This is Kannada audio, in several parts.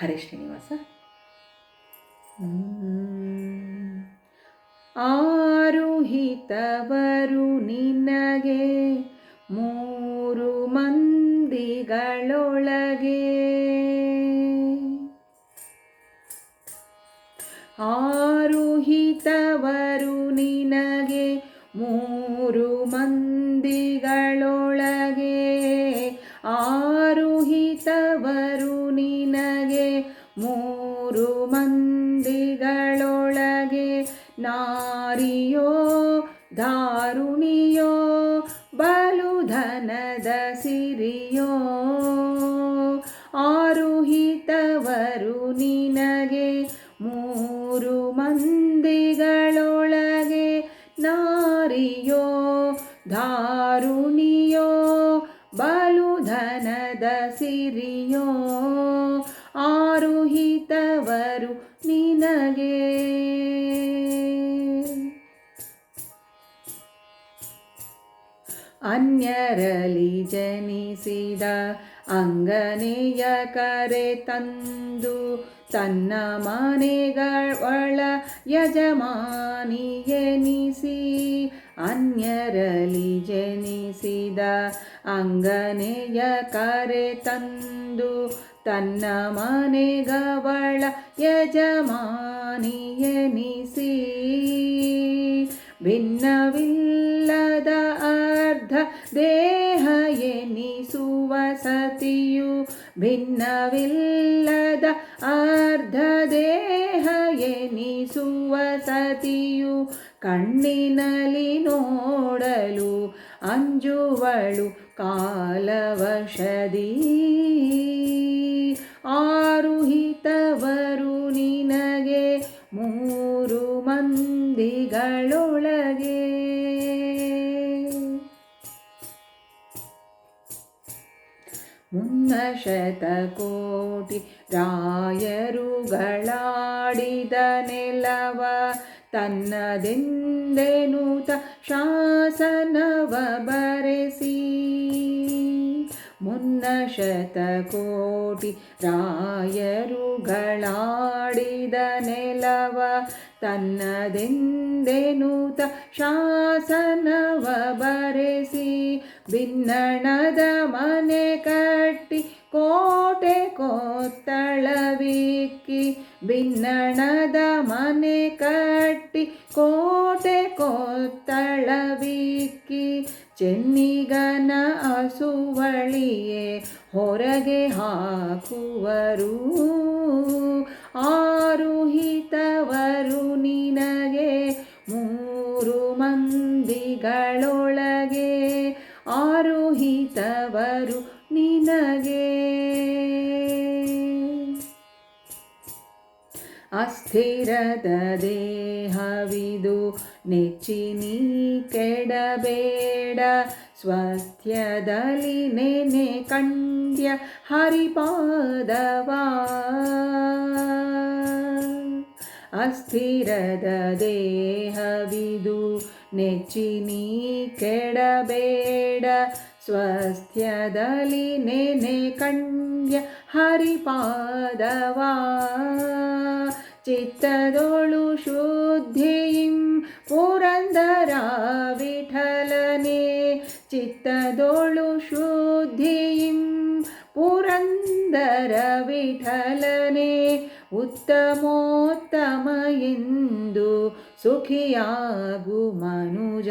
ಹರೇ ಶ್ರೀನಿವಾಸ. ಆರುಹಿತವರು ನಿನಗೆ ಮೂರು ಮಂದಿಗಳೊಳಗೆ. ಆರುಹಿತವರು ನಿನಗೆ ಮೂರು ಮಂದಿಗಳೊಳಗೆ. ಆರುಹಿತವರು ಮೂರು ಮಂದಿಗಳೊಳಗೆ ನಾರಿಯೋ ದಾರುಣಿಯೋ ಬಲುಧನದ ಸಿರಿಯೋ. ಆರುಹಿತವರು ನಿನಗೆ ಮೂರು ಮಂದಿಗಳೊಳಗೆ ನಾರಿಯೋ ದಾರುಣಿಯೋ ಬಲುಧನದ ಸಿರಿಯೋ. ಆರುಹಿತವರು ನಿನಗೆ. ಅನ್ಯರಲಿ ಜನಿಸಿದ ಅಂಗನೆಯ ಕರೆ ತಂದು ತನ್ನ ಮನೆಗಳ ಯಜಮಾನಿಯೆನಿಸಿ ಅನ್ಯರಲಿ ಜನಿಸಿದ ಅಂಗನೆಯ ಕರೆ ತಂದು ತನ್ನ ಮನೆಗವಳ ಯಜಮಾನಿಯನಿಸಿ ಭಿನ್ನವಿಲ್ಲದ ಅರ್ಧ ದೇಹ ಎನಿಸುವ ಸತಿಯು ಭಿನ್ನವಿಲ್ಲದ ಅರ್ಧ ದೇಹ ಎನಿಸುವ ಸತಿಯು ಕಣ್ಣಿನಲ್ಲಿ ನೋಡಲು ಅಂಜುವಳು ಕಾಲವಶದಿ. ಆರುಹಿತವರು ನಿನಗೆ ಮೂರು ಮಂದಿಗಳೊಳಗೆ. ಮುನ್ನ ಶತಕೋಟಿ ರಾಯರುಗಳಾಡಿದ ನೆಲವ ತನ್ನದೆಂದೆನುತ ಶಾಸನವ ಬರೆಸಿ. ಮುನ್ನ ಶತಕೋಟಿ ರಾಯರುಗಳಾಡಿದ ನೆಲವ ತನ್ನದೆಂದೆನೂತ ಶಾಸನವ ಬರೆಸಿ. ಭಿನ್ನಣದ ಮನೆ ಕಟ್ಟಿ ಕೋಟೆ ಕೊತ್ತಳವಿಕ್ಕಿ ಭಿನ್ನಣದ ಮನೆ ಕಟ್ಟಿ ಕೋಟೆ ಕೊತ್ತಳವಿಕ್ಕಿ ಚೆನ್ನಿಗನ ಹಸುವಳಿಯೇ ಹೊರಗೆ ಹಾಕುವರು. ಆರುಹಿತವರು ನಿನಗೆ ಮೂರು ಮಂದಿಗಳೊಳಗೆ ಆರುಹಿತವರು ನಿನಗೆ ಅಸ್ಥಿರದ ದೇಹವಿದು ನೆಚ್ಚಿನಿ ಕೆಡಬೇಡ. ಸ್ವಸ್ಥ್ಯದಲ್ಲಿ ನೆನೆ ಕಂಡ್ಯ ಹರಿಪಾದವಾ. ಅಸ್ಥಿರದ ದೇಹವಿದು ನೆಚ್ಚಿನಿ ಕೆಡಬೇಡ. ಸ್ವಸ್ಥ್ಯದಲ್ಲಿ ನೆನೆ ಕಂಡ್ಯ ಹರಿಪಾದವಾ. ಚಿತ್ತದೊಳು ಶುದ್ಧಿಂ ಪುರಂದರ ವಿಠಲನೆ ಚಿತ್ತದೋಳು ಶುದ್ಧಿಂ ಪುರಂದರ ವಿಠಲನೆ ಉತ್ತಮೋತ್ತಮ ಎಂದು ಸುಖಿಯಾಗು ಮನುಜ.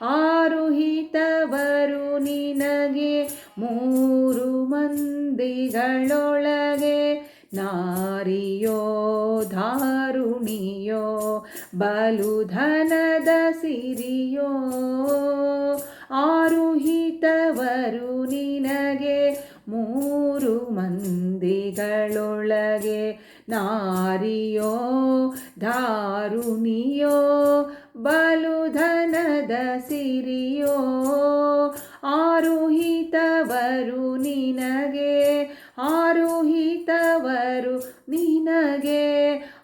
ಆರುಹಿತವರು ನಿನಗೆ ಮೂರು ಮಂದಿಗಳೊಳಗೆ ನಾರಿಯೋ ಧಾರುಣಿಯೋ ಬಲುಧನದ ಸಿರಿಯೋ ಆರುಹಿತವರು ನಿನಗೆ ಮೂರು ಮಂದಿಗಳೊಳಗೆ ನಾರಿಯೋ ಧಾರುಣಿಯೋ ಬಲುಧನದ ಸಿರಿಯೋ ಆರುಹಿತವರು ನಿನಗೆ ಆರೋಹಿತವರು ನಿನಗೆ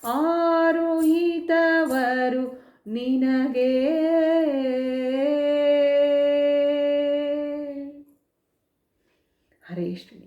ಆರೋಹಿತವರು ನಿನಗೆ. ಹರೇಶ್ವರಿ